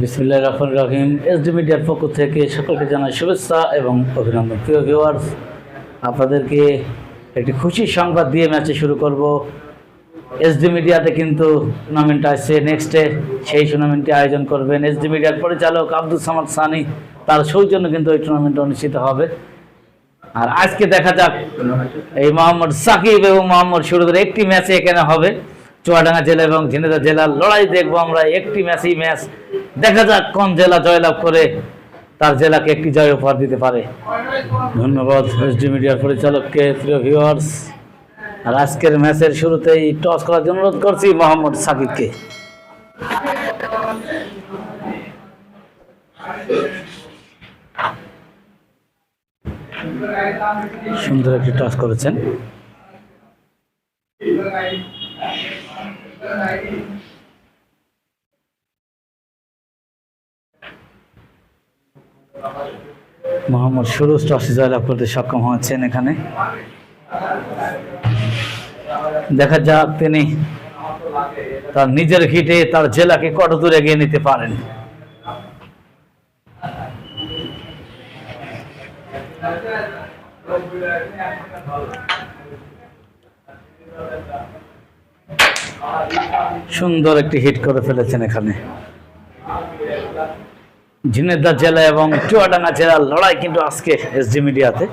বিসমুল্লাহ রহমান রহিম। এসডি মিডিয়ার পক্ষ থেকে সকলকে জানাই শুভেচ্ছা এবং অভিনন্দন। প্রিয় ভিউয়ার্স আপনাদেরকে একটি খুশির সংবাদ দিয়ে ম্যাচে শুরু করব। এসডি মিডিয়াতে কিন্তু টুর্নামেন্ট আসছে নেক্সটে সেই টুর্নামেন্টটি আয়োজন করবেন। এসডি মিডিয়ার পরিচালক আব্দুল সামাদ সানি, তার সৌজন্য কিন্তু ওই টুর্নামেন্ট অনুষ্ঠিত হবে। আর আজকে দেখা যাক এই মোহাম্মদ সাকিব এবং মোহাম্মদ শুরুদের একটি ম্যাচে এখানে হবে। চুয়াডাঙ্গা জেলা এবং ঝিনেদা জেলার লড়াই দেখব আমরা। একটি ম্যাচই ম্যাচ। দেখা যাক কোন জেলা জয়লাভ করে তার জেলাকে একটি জয় উপহার দিতে পারে। ধন্যবাদ এসডি মিডিয়ার পরিচালককে, প্রিয় ভিউয়ার্স আর আজকের ম্যাচের শুরুতেই টস করার জন্য অনুরোধ করছি মোহাম্মদ সাকিবকে। সুন্দর একটি টস করেছেন। মোহাম্মদ সুরজ টসে জয়লাভ করতে সক্ষম হয়েছেন এখানে। দেখা যাক তিনি তার নিজের হিটে তার জেলাকে কত দূরে এগিয়ে নিতে পারেন। সুন্দর একটি হিট করে ফেলেছেন এখানে। ঝিনেদা জেলা এবং চুয়াডাঙ্গা জেলার লড়াই কিন্তু আজকে এসডি মিডিয়াতে।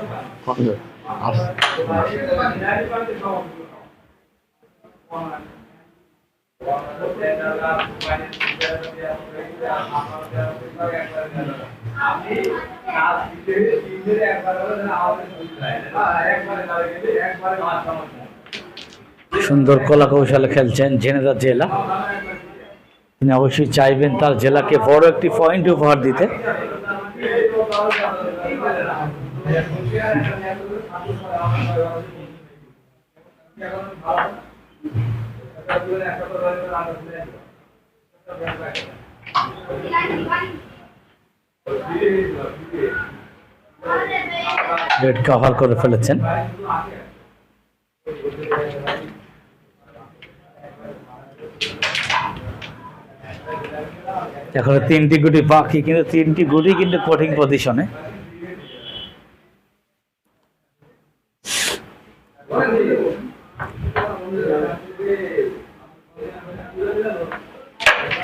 সুন্দর কলা কৌশলে খেলছেন ঝিনেদা জেলা। তিনি অবশ্যই চাইবেন তার জেলাকে বড় একটি পয়েন্ট উপহার দিতে। রেড কভার করে ফেলেছেন। এখন তিনটি গুটি বাকি, কিন্তু তিনটি গুটি কিন্তু কঠিন পজিশনে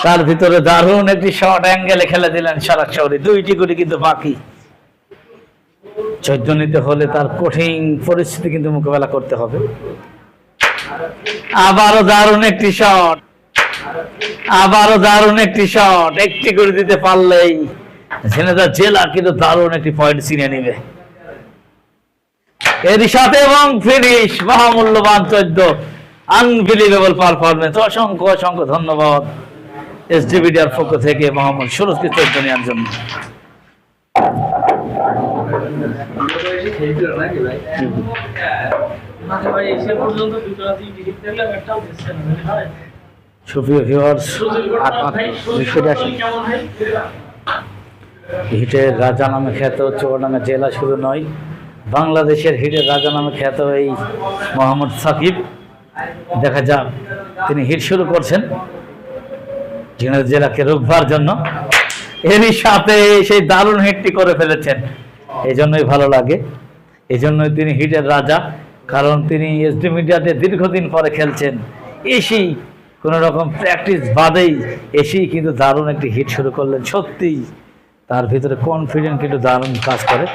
তার ভিতরে দারুণ একটি শর্ট অ্যাঙ্গেলে খেলে দিলেন সরাসরি দুইটি গুটি কিন্তু বাকি। চোদ্দ নিতে হলে তার কঠিন পরিস্থিতি কিন্তু মোকাবেলা করতে হবে। আবারও দারুণ একটি শট আবারও দারুণ একটি শট একটি করে দিতে পারলেই ঝিনেদা জেলা কিন্তু দারুণ একটি পয়েন্ট ছিনিয়ে নিবে। এর সাথে এবং ফিনিশ মহামূল্যবান চোদ্দ আনবিলিভেবল পারফরমেন্স অসংখ্য অসংখ্য ধন্যবাদ এস ডিভিডিআর পক্ষ থেকে মোহাম্মদ সুরজকে চোদ্দ নেওয়ার জন্য। মাঝে ভাই এসে পর্যন্ত দুটো রাতি টিকিট একটাও না? হয় সুপ্রিয় ভিউয়ার্স বিষয়টা হিটের রাজা নামে খ্যাত চুয়াডাঙ্গা জেলা শুধু নয় বাংলাদেশের হিটের রাজা নামে খ্যাত এই মোহাম্মদ সাকিব। দেখা যাক তিনি হিট শুরু করছেন ঝিনাইদহ জেলাকে রুখবার জন্য। এরই সাথে সেই দারুণ হিটটি করে ফেলেছেন। এই জন্যই ভালো লাগে। এই জন্যই তিনি হিটের রাজা কারণ তিনি এসডি মিডিয়াতে দীর্ঘদিন পরে খেলছেন। এসেই কোনো রকম প্র্যাকটিস বাদেই এসেই কিন্তু দারুণ একটি হিট শুরু করলেন। সত্যিই তার ভিতরে কনফিডেন্ট কিন্তু দারুণ কাজ করে।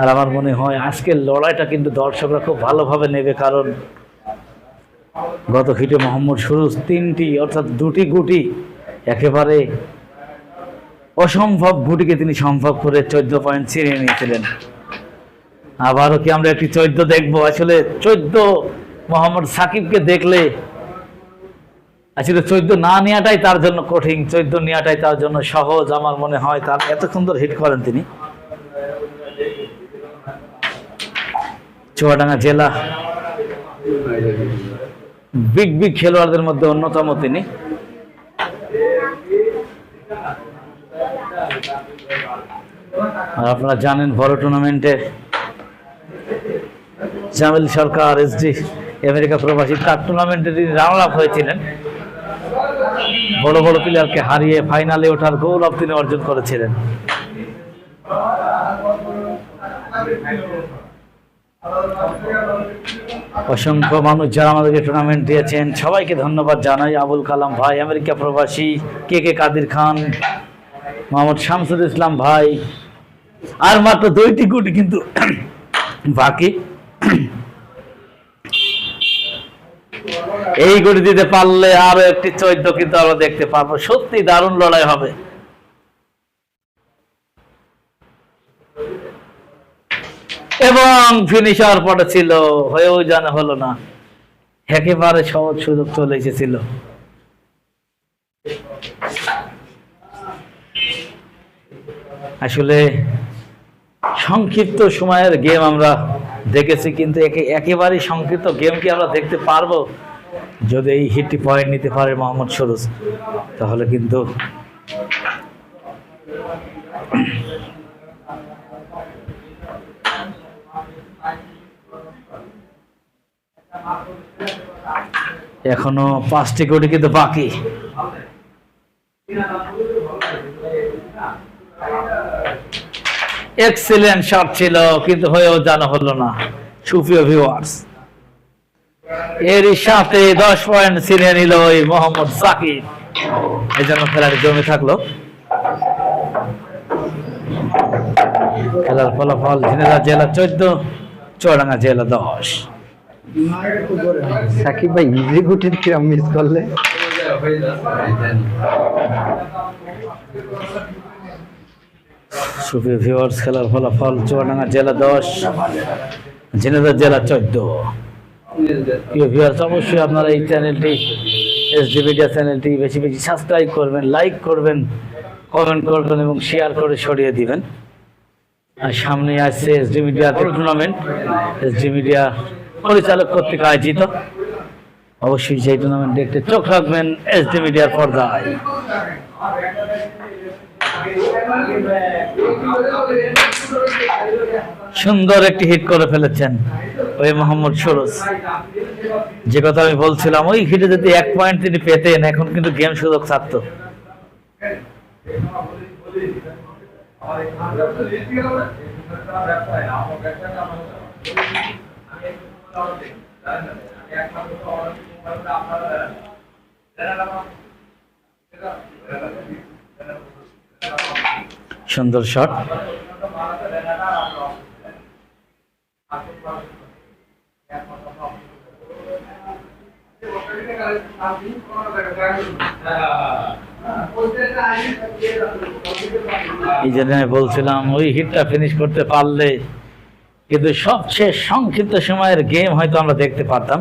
আর আমার মনে হয় আজকের লড়াইটা কিন্তু দর্শকরা খুব ভালোভাবে নেবে, কারণ গত হিটে মোহাম্মদ সুরুজ তিনটি, অর্থাৎ দুটি গুটি একেবারে অসম্ভব গুটিকে তিনি সম্ভব করে চোদ্দ পয়েন্ট ছিনিয়ে নিয়েছিলেন। আবারও কি আমরা একটি চোদ্দ দেখব? আসলে চোদ্দ মোহাম্মদ সাকিবকে দেখলে আসলে চোদ্দ না নেওয়াটাই তার জন্য কঠিন চোদ্দ নেওয়াটাই তার জন্য সহজ আমার মনে হয়। তার এত সুন্দর হিট করেন তিনি। চুয়াডাঙ্গা জেলা বিগ বিগ খেলোয়াড়দের মধ্যে অন্যতম তিনি। আর আপনারা জানেন বড় টুর্নামেন্টে জামিল সরকার এসডি আমেরিকা প্রবাসী, তার টুর্নামেন্টে তিনি রানার আপ হয়েছিলেন। বড় বড় প্লেয়ারকে হারিয়ে ফাইনালে ওঠার গৌরব তিনি অর্জন করেছিলেন। অসংখ্য মানুষ যারা আমাদেরকে টুর্নামেন্ট দিয়েছেন, সবাইকে ধন্যবাদ জানাই। আবুল কালাম ভাই, আমেরিকা প্রবাসী, কে কে কাদির খান, মোহাম্মদ শামসুল ইসলাম ভাই, আর মাত্র দুইটি গুটি কিন্তু বাকি। এই গুটি দিতে পারলে আরও একটি চৈদ্দ কিন্তু আমরা দেখতে পারব সত্যি দারুণ লড়াই হবে। এবং ফিনিশার পরে ছিল, হয়েও জানা হলো না। একেবারে সহজ সুযোগ চলে এসেছিল। আসলে সংক্ষিপ্ত সময়ের গেম আমরা দেখেছি, কিন্তু একে একেবারেই সংক্ষিপ্ত গেম কি আমরা দেখতে পারব? যদি এই হিটটি পয়েন্ট নিতে পারে মোহাম্মদ সরোজ, তাহলে কিন্তু এখনও পাঁচটি কোটি কিন্তু বাকি। এক্সিলেন্ট শট ছিল, কিন্তু হয়েও জানা হলো না। সুপ্রিয় ভিউয়ার্স এরই সাথে দশ পয়েন্ট ছিনিয়ে নিল ওই মোহাম্মদ সাকিব। এই জন্য খেলাটি জমে থাকল। খেলার ফলাফল ঝিনেদা জেলা চোদ্দ চুয়াডাঙ্গা জেলা দশ। সাকিব ভাই ইজি গুটির কিরম মিস করলে? সুপ্রিয় ভিউয়ার্স খেলার ফলাফল চুয়াডাঙ্গা জেলা দশ ঝিনেদা জেলা চোদ্দ। প্রিয় অবশ্যই আপনারা এই চ্যানেলটি এসডি মিডিয়া চ্যানেলটি বেশি বেশি সাবস্ক্রাইব করবেন লাইক করবেন কমেন্ট করবেন এবং শেয়ার করে ছড়িয়ে দিবেন। আর সামনে আসছে SD media tournament SD media পরিচালক কর্তৃক আয়োজিত। অবশ্যই সেই টুর্নামেন্ট দেখতে চোখ রাখবেন এসডি মিডিয়ার পর্দায়। সুন্দর একটি হিট করে ফেলেছেন। ওই মোহাম্মদ সরোজ যে কথা আমি বলছিলাম, ওই হিটে যদি এক পয়েন্ট তিনি পেতেন, এখন কিন্তু গেম সুযোগ থাকতো সুন্দর শট বলছিলাম, ওই হিটটা ফিনিশ করতে পারলে কিন্তু সবচেয়ে সংক্ষিপ্ত সময়ের গেম হয়তো আমরা দেখতে পারতাম।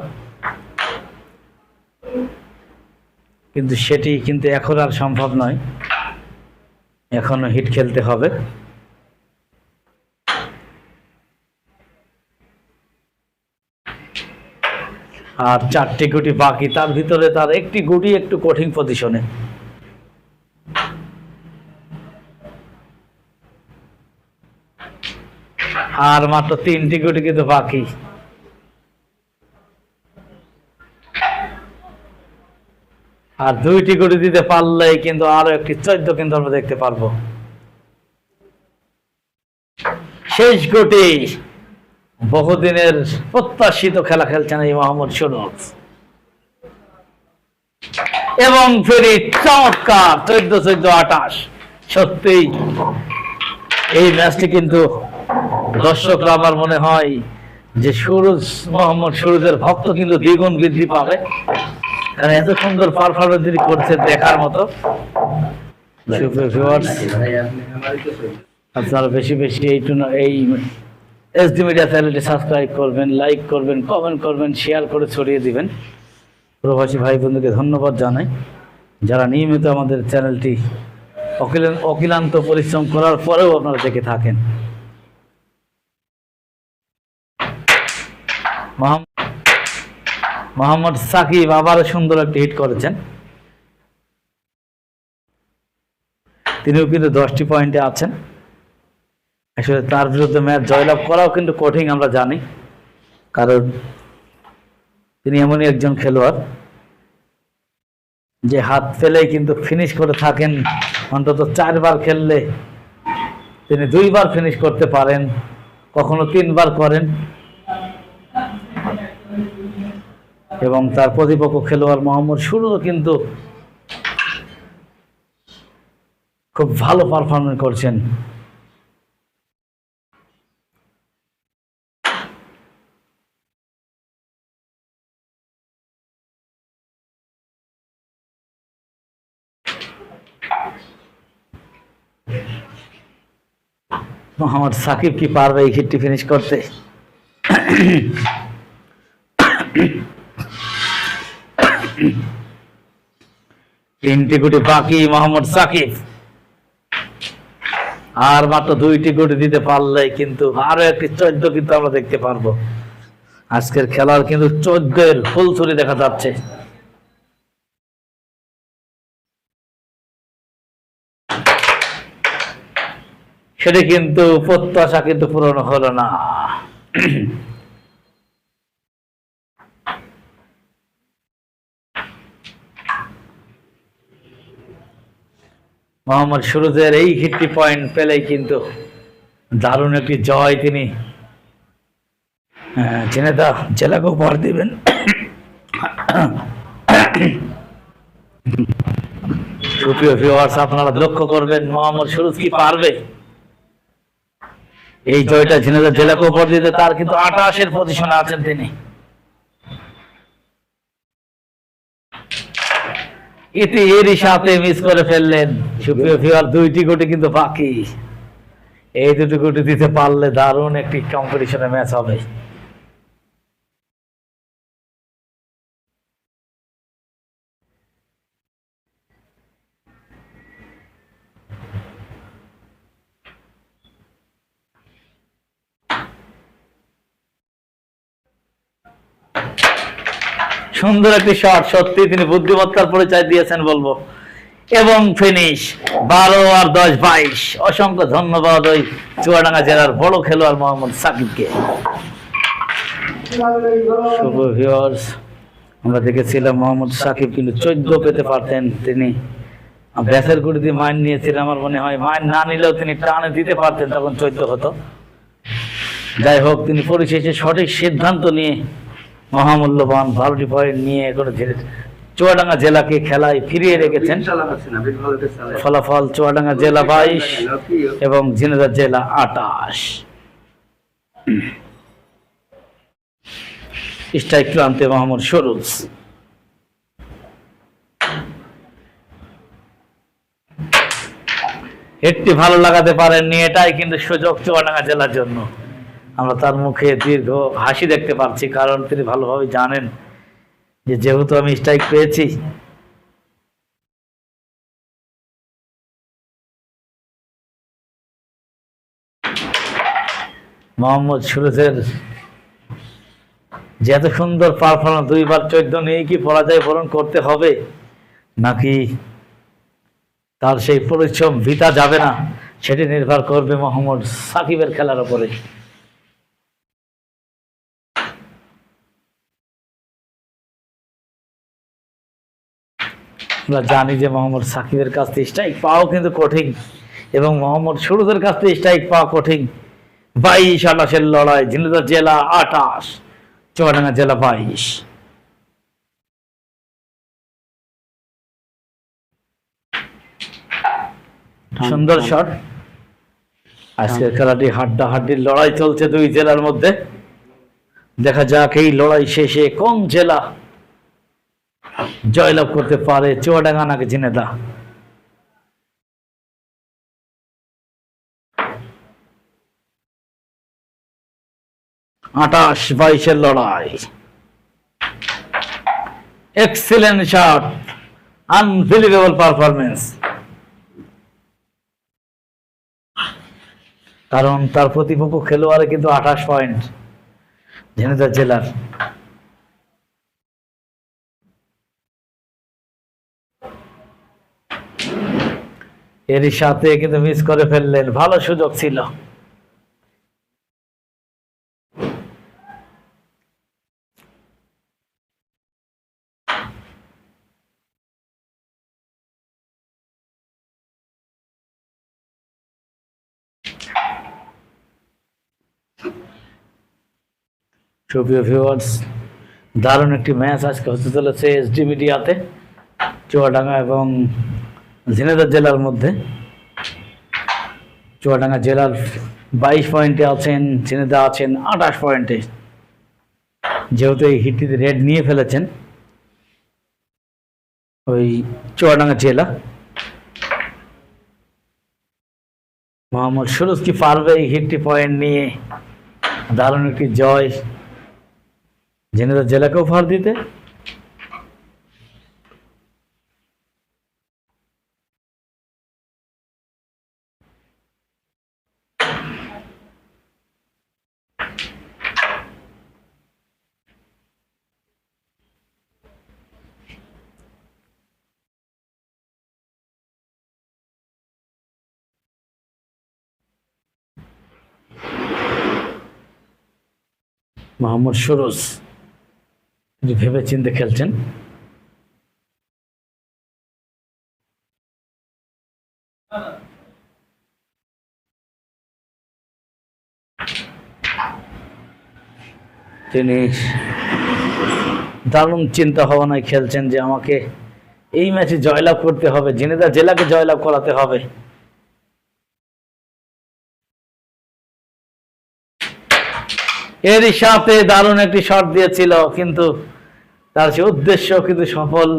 কিন্তু সেটি কিন্তু এখন আর সম্ভব নয়। এখনও হিট খেলতে হবে। আর চারটি গুটি বাকি, তার ভিতরে তার একটি গুটি একটু কঠিন পজিশনে আর মাত্র তিনটি গুটি কিন্তু বাকি। আর দুইটি গুটি দিতে পারলেই কিন্তু আরও একটি চোদ্দ কিন্তু আমরা দেখতে পারব। শেষ গুটি। বহুদিনের প্রত্যাশিত খেলা খেলছেন এই মোহাম্মদ সুরজ এবং ফেরি চমৎকার, চোদ্দ চোদ্দ, আঠাশ। সত্যিই, এই ম্যাচটি কিন্তু দর্শকরা আমার মনে হয় যে সুরজ, মোহাম্মদ সুরজের ভক্ত কিন্তু দ্বিগুণ বৃদ্ধি পাবে। কারণ এত সুন্দর পারফরমেন্স তিনি করছে দেখার মতো। আপনারা বেশি বেশি এই এই এসডি মিডিয়া চ্যানেলটি সাবস্ক্রাইব করবেন লাইক করবেন কমেন্ট করবেন শেয়ার করে ছড়িয়ে দিবেন। প্রবাসী ভাই বন্ধুকে ধন্যবাদ জানাই। যারা নিয়মিত আমাদের চ্যানেলটি অকিলান- অকিলান্ত পরিশ্রম করার পরেও আপনারা দেখে থাকেন। মোহাম্মদ সাকিব আবারও সুন্দর একটি হিট করেছেন। তিনিও কিন্তু দশটি পয়েন্টে আছেন। আসলে তার বিরুদ্ধে ম্যাচ জয়লাভ করাও কিন্তু কঠিন, আমরা জানি। কারণ তিনি এমনই একজন খেলোয়াড় যে হাত ফেলেই কিন্তু ফিনিশ করে থাকেন। অন্তত চারবার খেললে তিনি দুইবার ফিনিশ করতে পারেন, কখনো তিনবার করেন। এবং তার প্রতিপক্ষ খেলোয়াড় মোহাম্মদ শুরুও কিন্তু খুব ভালো পারফরমেন্স করছেন। মোহাম্মদ সাকিব কি পারবে এই হিটটি ফিনিশ করতে? তিনটি গুটি বাকি মোহাম্মদ সাকিব। আর মাত্র দুইটি গুটি দিতে পারলে কিন্তু আরও একটি চোদ্দ কিন্তু আমরা দেখতে পারব। আজকের খেলার কিন্তু চোদ্দের ফুলছুরি দেখা যাচ্ছে। সেটা কিন্তু প্রত্যাশা কিন্তু পূরণ হলো না। মোহাম্মদ সুরজের এই হিটটি পয়েন্ট পেলেই কিন্তু দারুণ একটি জয় তিনি আহ, জেনেদা জেলাকে উপহার দিবেন। সুপ্রিয় ভিউয়ার্স আপনারা লক্ষ্য করবেন মোহাম্মদ সুরজ কি পারবে? এই জয়টা ঝিনাইদহ জেলাকে উপর দিতে তার কিন্তু আটাশের পজিশনে আছেন তিনি। ইতি এরই সাথে মিস করে ফেললেন। সুপ্রিয় ফিওয়ার দুইটি গুটি কিন্তু বাকি। এই দুটি গুটি দিতে পারলে দারুণ একটি কম্পিটিশনের ম্যাচ হবে। সুন্দর একটি শট সত্যি তিনি বুদ্ধিমত্তার পরিচয় দিয়েছেন বলব। এবং ফিনিশ বারো আর দশ বাইশ। অসংখ্য ধন্যবাদ ওই চুয়াডাঙ্গা জেলার বড় খেলোয়াড় মোহাম্মদ সাকিবকে। আমরা দেখেছিলাম মোহাম্মদ সাকিব কিন্তু চোদ্দ পেতে পারতেন তিনি। ব্যাসের গুড়ি দিয়ে মাইন নিয়েছিলেন আমার মনে হয়। মাইন না নিলেও তিনি টানে দিতে পারতেন তখন চোদ্দ হতো। যাই হোক, তিনি পরিশেষে সঠিক সিদ্ধান্ত নিয়ে মহামূল্যবান বারোটি পয়েন্ট নিয়ে করে ধীরে চুয়াডাঙ্গা জেলাকে খেলায় ফিরিয়ে রেখেছেন। ফলাফল চুয়াডাঙ্গা জেলা বাইশ এবং ঝিনাইদহ জেলা আটাশ। স্ট্রাইক প্রান্তে মোহাম্মদ সরুজ। একটি ভালো লাগাতে পারেননি এটাই কিন্তু সুযোগ চুয়াডাঙ্গা জেলার জন্য। আমরা তার মুখে দীর্ঘ হাসি দেখতে পাচ্ছি, কারণ তিনি ভালোভাবে জানেন যে যেহেতু আমি স্ট্রাইক পেয়েছি, মোহাম্মদ সুরজের যে এত সুন্দর পারফরমেন্স দুইবার চোদ্দ নিয়ে কি পরাজয় বরণ করতে হবে, নাকি তার সেই পরিশ্রম ভিতা যাবে না, সেটি নির্ভর করবে মোহাম্মদ সাকিবের খেলার উপরে। আমরা জানি যে মোহাম্মদ সাকিবের কাছ থেকে স্ট্রাইক পাওয়া কিন্তু কঠিন এবং মোহাম্মদ সুরজের কাছ থেকে স্ট্রাইক পাওয়া কঠিন। বাইশ আটাশের লড়াই ঝিনাইদহ জেলা আটাশ চুয়াডাঙ্গা জেলা বাইশ। সুন্দর শট আজকের খেলাটি হাড্ডা হাড্ডির লড়াই চলছে দুই জেলার মধ্যে। দেখা যাক এই লড়াই শেষে কোন জেলা জয়লাভ করতে পারে, চুয়াডাঙ্গা নাকি ঝিনেদা আটাশ বাইশের লড়াই। এক্সিলেন্ট শট আনবিলিভেবল পারফরমেন্স কারণ তার প্রতিপক্ষ খেলোয়াড়ে কিন্তু আঠাশ পয়েন্ট ঝিনেদা জেলার। এর সাথে কিন্তু মিস করে ফেললেন। ভালো সুযোগ ছিল। সুপ্রিয় ভিউয়ার্স দারুণ একটি ম্যাচ আজকে হতে চলেছে এসডি মিডিয়াতে চুয়াডাঙ্গা এবং ঝিনাইদহ জেলার মধ্যে। চুয়াডাঙ্গা জেলার বাইশ পয়েন্টে আছেন, ঝিনাইদহ আছেন, আঠাশ পয়েন্টে। যেহেতু এই হিটটিতে রেড নিয়ে ফেলেছেন, ওই চুয়াডাঙ্গা জেলা। মোহাম্মদ সুরজ কি পারবে এই হিটটি পয়েন্ট নিয়ে। দারুণ একটি জয় ঝিনাইদহ জেলাকেও ফার দিতে। মোহাম্মদ সুরজ, তিনি ভেবে চিন্তে খেলছেন। তিনি দারুণ চিন্তা ভাবনায় খেলছেন যে আমাকে এই ম্যাচে জয়লাভ করতে হবে, জেনেদা জেলাকে জয়লাভ করাতে হবে। এরই সাথে দারুণ একটি শট দিয়েছিল, কিন্তু তার সে উদ্দেশ্য কিন্তু সফল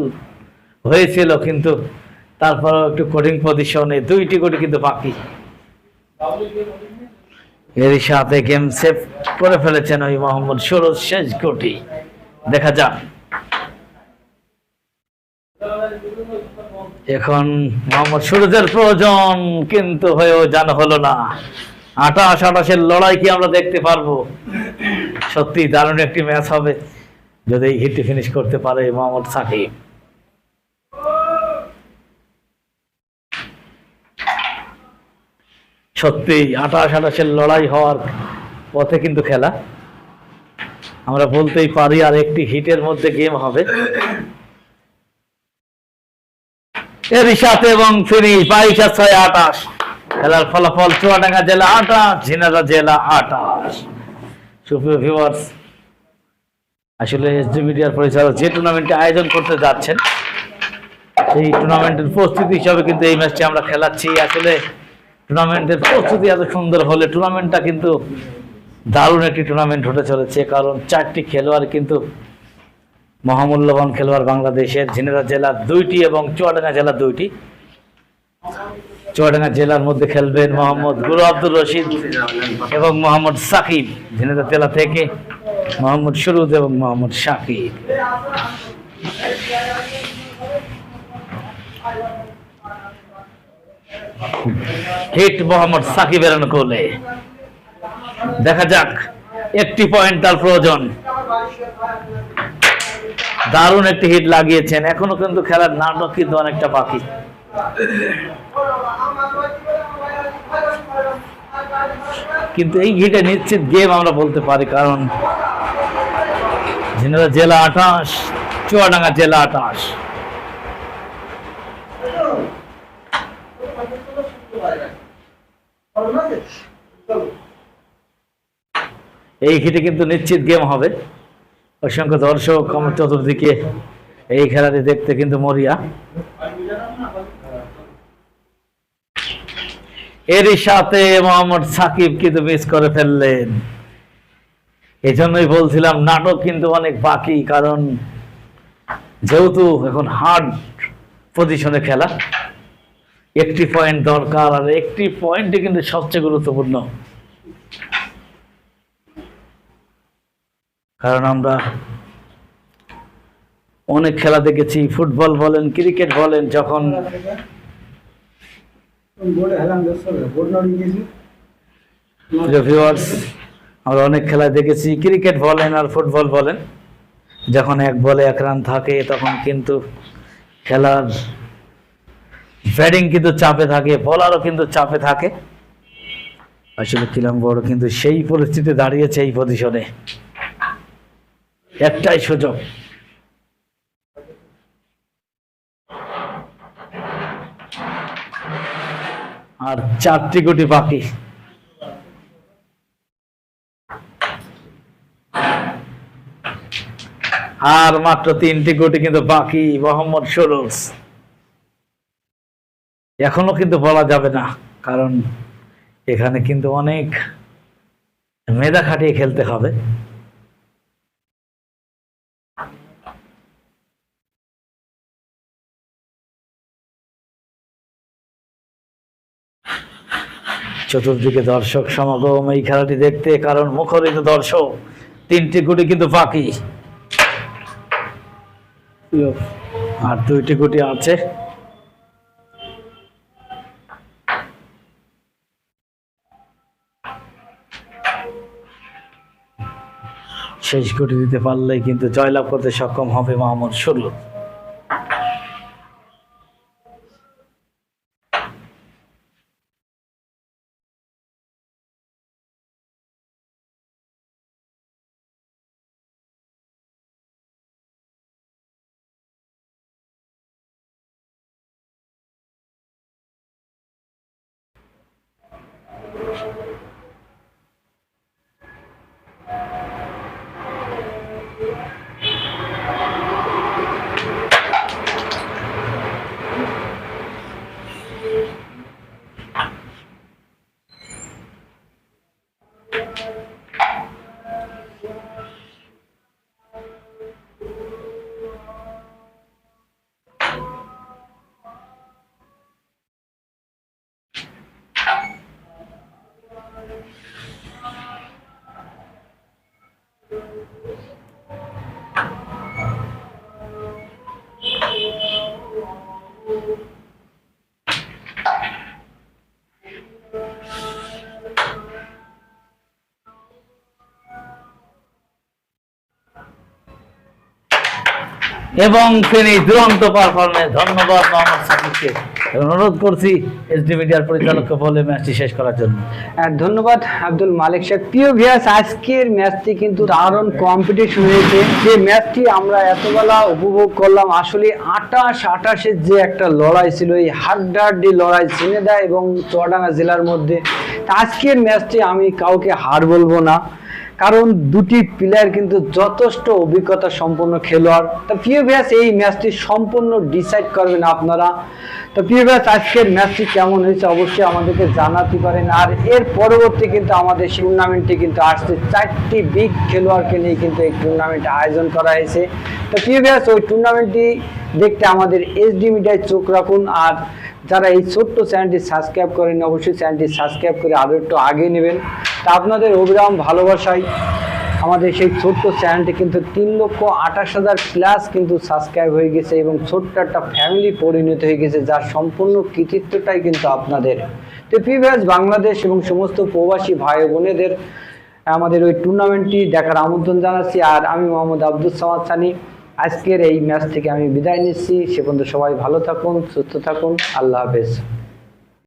হয়েছিল, কিন্তু তারপর একটু কোডিং পজিশনে দুইটি কোটি কিন্তু বাকি। এরই সাথে গেম সেভ করে ফেলেছেন ওই মোহাম্মদ সুরজ শেষ কোটি দেখা যাক। এখন মোহাম্মদ সুরজের প্রয়োজন কিন্তু হয়েও জানা হলো না। আঠাশ আঠাশের লড়াই কি আমরা দেখতে পারব? সত্যি দারুণ একটি ম্যাচ হবে। যদি এই হিটটি ফিনিশ করতে পারে মোহাম্মদ সাকিব। সত্যি আঠাশ আঠাশের লড়াই হওয়ার পথে কিন্তু খেলা। আমরা বলতেই পারি আর একটি হিটের মধ্যে গেম হবে। এরই সাথে এবং ফিনিশ, বাইশ আর ছয় আঠাশ। খেলার ফলাফল চুয়াডাঙ্গা জেলা আঠাশ ঝিনাদা জেলা আঠাশ। সুপ্রিয় ভিউয়ার্স আসলে এসডি মিডিয়ার পরিচালক যে টুর্নামেন্টে আয়োজন করতে যাচ্ছেন, সেই টুর্নামেন্টের প্রস্তুতি হিসাবে কিন্তু এই ম্যাচটি আমরা খেলাচ্ছি। আসলে টুর্নামেন্টের প্রস্তুতি এত সুন্দর হলে টুর্নামেন্টটা কিন্তু দারুণ একটি টুর্নামেন্ট হতে চলেছে, কারণ চারটি খেলোয়াড় কিন্তু মহামূল্যবান খেলোয়াড় বাংলাদেশের ঝিনাইদহ জেলা দুইটি এবং চুয়াডাঙ্গা জেলা দুইটি। চুয়াডাঙ্গা জেলার মধ্যে খেলবেন মোহাম্মদ গুরু আব্দুর রশিদ এবং মোহাম্মদ সাকিব, ঝিনাইদহ জেলা থেকে মোহাম্মদ সুরুদ এবং মোহাম্মদ সাকিব হিট মোহাম্মদ সাকিব সাকিবের অনুকূলে দেখা যাক, একটি পয়েন্ট তার প্রয়োজন। দারুণ একটি হিট লাগিয়েছেন। এখনও কিন্তু খেলার নাটক কিন্তু অনেকটা বাকি। কিন্তু এই হিটে নিশ্চিত গেম আমরা বলতে পারি, কারণ ঝিনাইদহ জেলা আঠাশ, চুয়াডাঙ্গা জেলা আঠাশ। এই হিটে কিন্তু নিশ্চিত গেম হবে। অসংখ্য দর্শক, আমার চতুর্দিকে এই খেলাটি দেখতে কিন্তু মরিয়া। এরই সাথে মোহাম্মদ সাকিব কিন্তু মিস করে ফেললেন। এই জন্যই বলছিলাম, নাটক কিন্তু অনেক বাকি, কারণ যেহেতু এখন হার্ড পজিশনে খেলা। একটি পয়েন্ট দরকার, আর একটি পয়েন্টই কিন্তু সবচেয়ে গুরুত্বপূর্ণ। কারণ আমরা অনেক খেলা দেখেছি, ফুটবল বলেন, ক্রিকেট বলেন, যখন আমরা অনেক খেলা দেখেছি, ক্রিকেট বলেন আর ফুটবল বলেন। যখন এক বলে এক রান থাকে, তখন কিন্তু খেলার ব্যাটিং কিন্তু চাপে থাকে বলারও কিন্তু চাপে থাকে। আসলে কিলাম বড় কিন্তু সেই পরিস্থিতি দাঁড়িয়েছে এই পজিশনে একটাই সুযোগ। আর চারটি কোটি বাকি। আর মাত্র তিনটি কোটি কিন্তু বাকি, মোহাম্মদ সরোজ এখনও কিন্তু বলা যাবে না, কারণ এখানে কিন্তু অনেক মেধা খাটিয়ে খেলতে হবে। চতুর্দিকে দর্শক সমাগম এই খেলাটি দেখতে, কারণ মুখরিত দর্শক, তিনটি গুটি কিন্তু বাকি। আর দুইটি গুটি আছে। শেষ গুটি দিতে পারলেই কিন্তু জয়লাভ করতে সক্ষম হবে মোহাম্মদ সুরু এবং তিনি দুরন্ত পারফরমেন্স ধন্যবাদ মোহাম্মদ সাকিবকে অনুরোধ করছি এসডি মিডিয়ার পরিচালককে বলে ম্যাচটি শেষ করার জন্য। ধন্যবাদ আব্দুল মালিক সাহেব। প্রিয় ভিয়াস আজকের ম্যাচটি কিন্তু দারুণ কম্পিটিশন হয়েছে। যে ম্যাচটি আমরা এতবেলা উপভোগ করলাম, আসলে আটাশ আটাশের যে একটা লড়াই ছিল, এই হাড্ডাহাড্ডি লড়াই ঝিনেদা এবং চুয়াডাঙ্গা জেলার মধ্যে আজকের ম্যাচটি আমি কাউকে হার বলব না। কারণ দুটি প্লেয়ার কিন্তু যথেষ্ট অভিজ্ঞতা সম্পন্ন খেলোয়াড়। তা প্রিয় এই ম্যাচটি সম্পূর্ণ ডিসাইড করবেন আপনারা। তো প্রিয় ব্যাস আজকের ম্যাচটি কেমন হয়েছে অবশ্যই আমাদেরকে জানাতে পারেন। আর এর পরবর্তী কিন্তু আমাদের টুর্নামেন্টে কিন্তু আসছে। চারটি বিগ খেলোয়াড়কে নিয়ে কিন্তু এই টুর্নামেন্ট আয়োজন করা হয়েছে। তো প্রিয় ব্যাস ওই টুর্নামেন্টটি দেখতে আমাদের এসডি মিডিয়ায় চোখ রাখুন। আর যারা এই ছোট্ট চ্যানেলটি সাবস্ক্রাইব করেন অবশ্যই চ্যানেলটি সাবস্ক্রাইব করে আরও একটু আগে নেবেন। তা আপনাদের অবিরাম ভালোবাসায় আমাদের সেই ছোট্ট চ্যানেলটি কিন্তু তিন লক্ষ আঠাশ হাজার প্লাস কিন্তু সাবস্ক্রাইব হয়ে গেছে এবং ছোট্ট একটা ফ্যামিলি পরিণত হয়ে গেছে, যার সম্পূর্ণ কৃতিত্বটাই কিন্তু আপনাদের। তো প্রিভিয়াস বাংলাদেশ এবং সমস্ত প্রবাসী ভাই বোনেদের, আমাদের ওই টুর্নামেন্টটি দেখার আমন্ত্রণ জানাচ্ছি। আর আমি মোহাম্মদ আব্দুল সামাদ সানি। আজকের এই ম্যাচ থেকে আমি বিদায় নিচ্ছি। সে পর্যন্ত সবাই ভালো থাকুন, সুস্থ থাকুন। আল্লাহ হাফেজ।